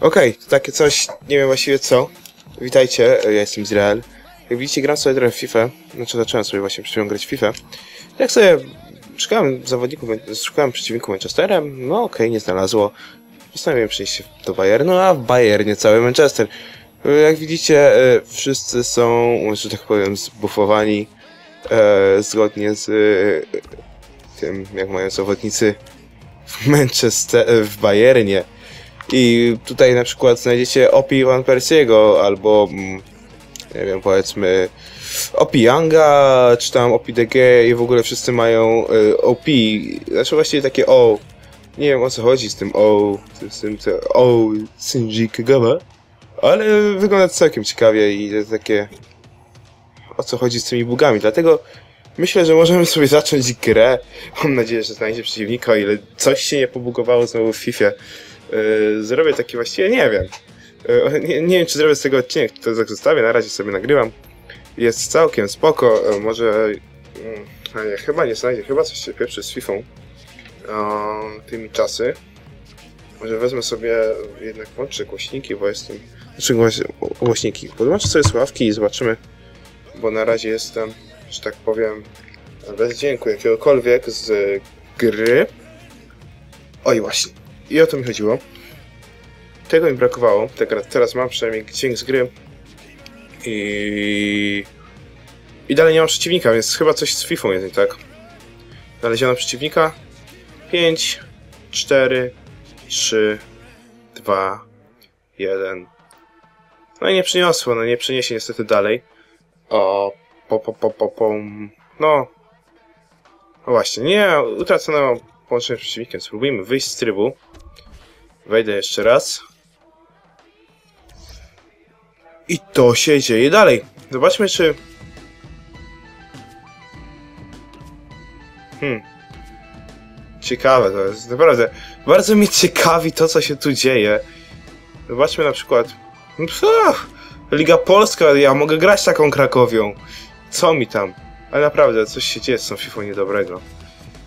Okej, to takie coś, nie wiem właściwie co. Witajcie, ja jestem Izrael. Jak widzicie, gram sobie trochę w FIFA. Znaczy, zacząłem sobie właśnie przed grać w FIFA. Jak sobie szukałem zawodników, szukałem przeciwników Manchesterem, no okej, nie znalazło. Postanowiłem przejść do Bayernu, a w Bayernie cały Manchester. Jak widzicie, e, wszyscy są, że tak powiem, zbufowani e, zgodnie z e, tym, jak mają zawodnicy w Manchester, w Bayernie. I tutaj na przykład znajdziecie Opi Van Persiego, albo mm, nie wiem, powiedzmy Opi Younga, czy tam Opi DG i w ogóle wszyscy mają y, OP, znaczy właściwie takie O. Nie wiem o co chodzi z tym O, z tym, tym O Shinji Kagawa, ale wygląda całkiem ciekawie i to takie o co chodzi z tymi bugami, dlatego myślę, że możemy sobie zacząć grę. Mam nadzieję, że znajdzie przeciwnika, o ile coś się nie pobugowało znowu w FIFA. Yy, zrobię taki właściwie, nie wiem. Yy, nie, nie wiem, czy zrobię z tego odcinek, to tak zostawię, na razie sobie nagrywam. Jest całkiem spoko, yy, może... A nie, chyba nie znajdzie, chyba coś się pieprzy z Fifą. Tymi czasy. Może wezmę sobie jednak włączę głośniki, bo jestem... Znaczy głoś... głośniki. Podłączę sobie słuchawki i zobaczymy, bo na razie jestem, że tak powiem, bez dźwięku jakiegokolwiek z gry. Oj, właśnie. I o to mi chodziło. Tego mi brakowało. Tak, teraz mam przynajmniej dźwięk z gry. I... I dalej nie mam przeciwnika, więc chyba coś z FIFA jest nie tak. Znaleziono przeciwnika. 5, 4, 3, 2, 1. No i nie przyniosło, no nie przyniesie niestety dalej. O, po, po, po, po, po. No. No właśnie, nie, utracono połączenie z przeciwnikiem. Spróbujmy wyjść z trybu. Wejdę jeszcze raz. I to się dzieje dalej. Zobaczmy, czy... Hmm. Ciekawe to jest, naprawdę. Bardzo mnie ciekawi to, co się tu dzieje. Zobaczmy na przykład... Pff, Liga Polska, ja mogę grać taką Krakowią. Co mi tam? Ale naprawdę, coś się dzieje z tą FIFA niedobrego.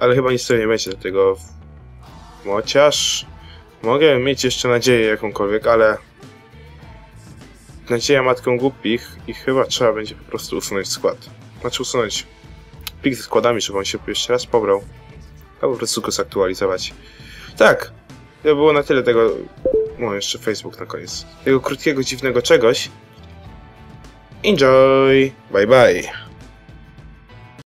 Ale chyba nic tego nie będzie, dlatego... Chociaż... Mogę mieć jeszcze nadzieję jakąkolwiek, ale... Nadzieja matką głupich i chyba trzeba będzie po prostu usunąć skład. Znaczy usunąć plik ze składami, żeby on się jeszcze raz pobrał. Albo po prostu go zaktualizować. Tak, to było na tyle tego... No, jeszcze Facebook na koniec. Tego krótkiego, dziwnego czegoś. Enjoy! Bye bye!